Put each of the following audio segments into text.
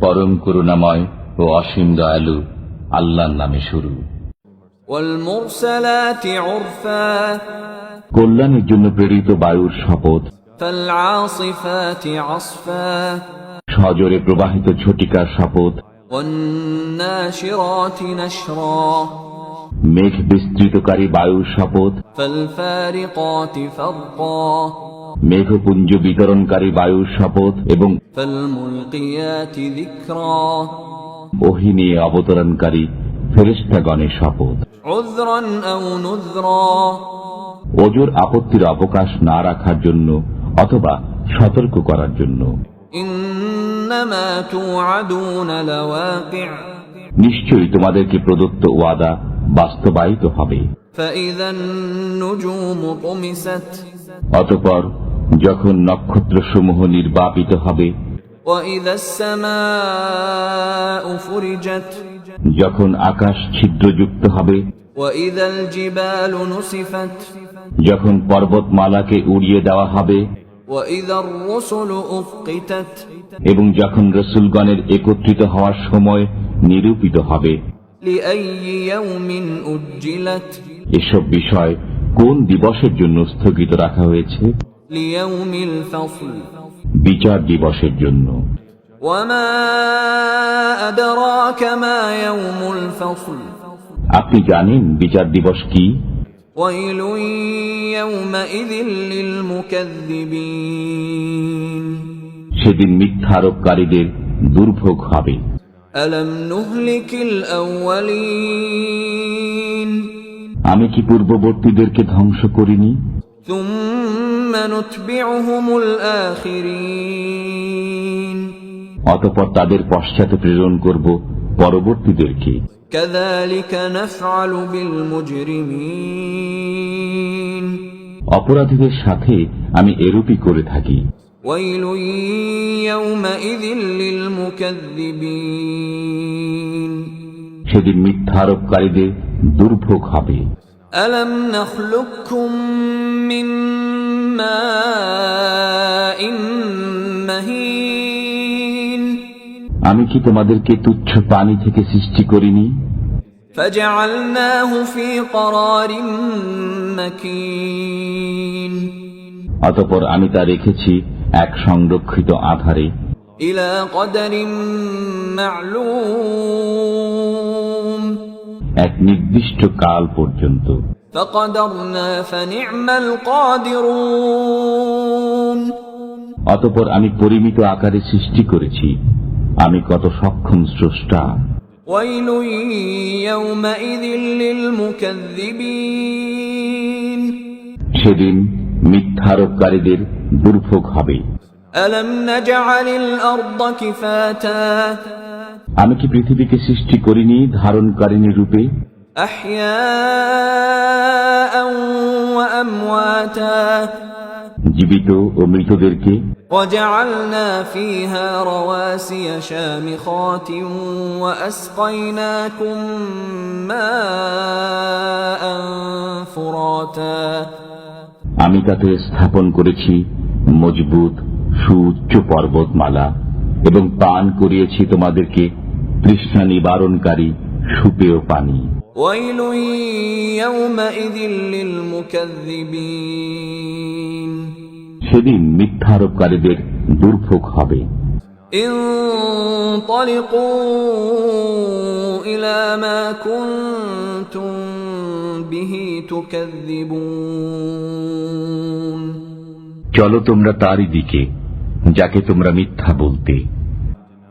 পরম করুণাময় ও অসীম দয়ালু আল্লাহর নামে শুরু। কল্যাণের জন্য প্রেরিত বায়ুর শপথ। সজরে প্রবাহিত ঝটিকার শপথ। মেঘ বিস্তৃতকারী বায়ুর শপথ। মেঘপুঞ্জ বিতরণকারী বায়ুর শপথ এবং فالملقيات ذكرا ওহি নিয়ে অবতরণকারী ফেরেস্তাগণের শপথ عذرا أو نذرا ওজোর আপত্তির অবকাশ না রাখার জন্য অথবা সতর্ক করার জন্য إنما توعدون لواقع নিশ্চয়ই তোমাদেরকে প্রদত্ত ওয়াদা বাস্তবায়িত হবে فإذا النجوم طمست অতপর যখন নক্ষত্র সমূহ নির্বাপিত হবে যখন আকাশ ছিদ্রযুক্ত হবে যখন পর্বতমালাকে উড়িয়ে দেওয়া হবে এবং যখন রসুলগণের একত্রিত হওয়ার সময় নিরূপিত হবে। এসব বিষয় কোন দিবসের জন্য স্থগিত রাখা হয়েছে ليوم الفصل বিচার দিবসের জন্য وما أدراك ما يوم الفصل আপনি জানেন বিচার দিবস কি ويل يومئذ للمكذبين সেদিন মিথ্যারোপকারীদের দুর্ভোগ হবে ألم نهلك الأولين আমি কি পূর্ববর্তীদেরকে ধ্বংস করিনি? অতপর তাদের পশ্চাতে প্রেরণ করব পরবর্তীদেরকে। অপরাধীদের সাথে আমি এরূপই করে থাকি। সেদিন মিথ্যা আরোপকারীদের দুর্ভোগ হবে ألم نخلقكم من ماء مهين আমি কি তোমাদেরকে তুচ্ছ পানি থেকে সৃষ্টি করিনি فجعلناه في قرار مكين অতপর আমি তা রেখেছি এক সংরক্ষিত আধারে إلى قدر معلوم এক নির্দিষ্ট কাল পর্যন্ত فقدرنا فنعم القادرون অতপর আমি পরিমিত আকারে সৃষ্টি করেছি আমি কত সক্ষম স্রষ্টা ويل يومئذ للمكذبين সেদিন মিথ্যারোপকারীদের দুর্ভোগ হবে ألم نجعل الأرض كفاتا আমি কি পৃথিবীকে সৃষ্টি করিনি ধারণকারিণী রূপে? জীবিত ও মৃতদেরকে? আমি তাতে স্থাপন করেছি মজবুত সুউচ্চ পর্বতমালা এবং পান করিয়েছি তোমাদেরকে তৃষ্ণা নিবারণকারী সুপেয় পানি। সেদিন মিথ্যারোপকারীদের দুর্ভোগ হবে। চলো তোমরা তারই দিকে যাকে তোমরা মিথ্যা বলতে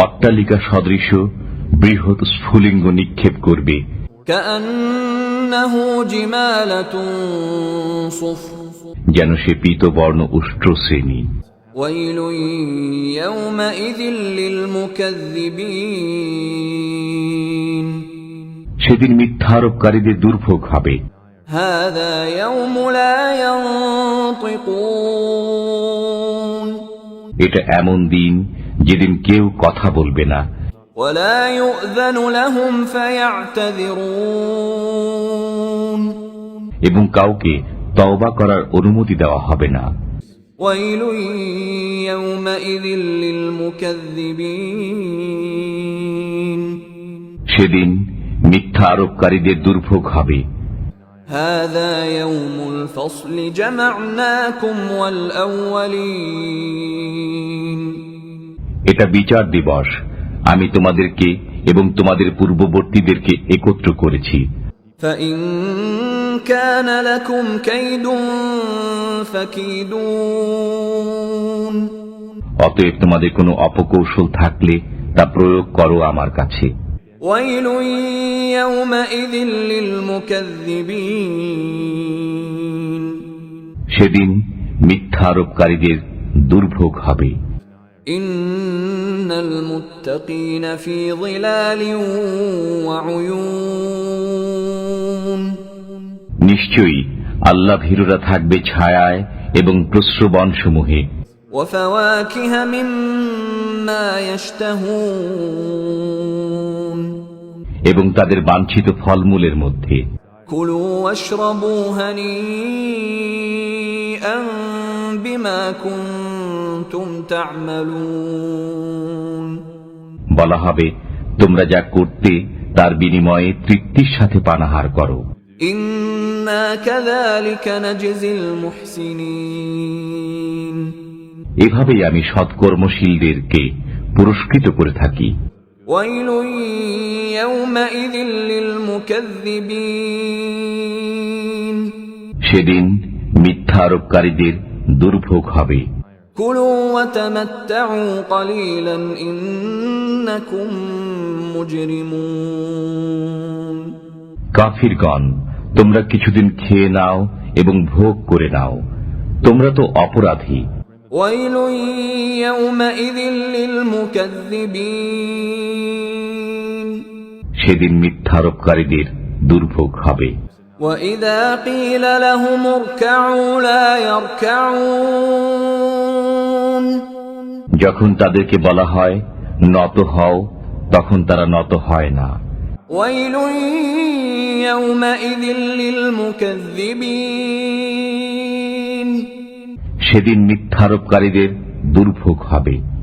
অট্টালিকা সদৃশ বৃহৎ স্ফুলিঙ্গ নিক্ষেপ করবে। যেন সে পিতবর্ণ উষ্ট্র শ্রেণি। সেদিন মিথ্যারোপকারীদের দুর্ভোগ হবে। এটা এমন দিন যেদিন কেউ কথা বলবে না ولا يؤذن لهم فيعتذرون এবং কাউকে তওবা করার অনুমতি দেওয়া হবে না ويل يومئذ للمكذبين সেদিন মিথ্যা আরোপকারীদের দুর্ভোগ হবে هذا يوم الفصل جمعناكم والأولين এটা বিচার দিবস। আমি তোমাদেরকে এবং তোমাদের পূর্ববর্তীদেরকে একত্র করেছি। অতএব তোমাদের কোনো অপকৌশল থাকলে তা প্রয়োগ করো আমার কাছে। সেদিন মিথ্যা আরোপকারীদের দুর্ভোগ হবে। ইন إن المتقين في ظلال وعيون নিশ্চয়ই আল্লাহ ভীরুরা থাকবে ছায়ায় এবং প্রশ্রবণ সমূহে وفواكه مما يشتهون এবং তাদের বাঞ্ছিত ফলমূলের মধ্যে كلوا واشربوا هنيئا بما كنتم تعملون বলা হবে তোমরা যা করতে তার বিনিময়ে তৃপ্তির সাথে পানাহার করো। এভাবেই আমি সৎকর্মশীলদেরকে পুরস্কৃত করে থাকি। সেদিন মিথ্যা আরোপকারীদের দুর্ভোগ হবে। كلوا وتمتعوا قليلا إنكم مجرمون কাফিরগণ তোমরা কিছুদিন খেয়ে নাও এবং ভোগ করে নাও তোমরা তো অপরাধী ويل يومئذ للمكذبين সেদিন মিথ্যারোপকারীদের দুর্ভোগ হবে وإذا قيل لهم اركعوا لا يركعون যখন তাদেরকে বলা হয় নত হও তখন তারা নত হয় না। সেদিন মিথ্যারোপকারীদের দুর্ভোগ হবে।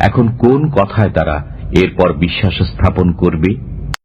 এখন কোন কথায় তারা এরপর বিশ্বাস স্থাপন করবে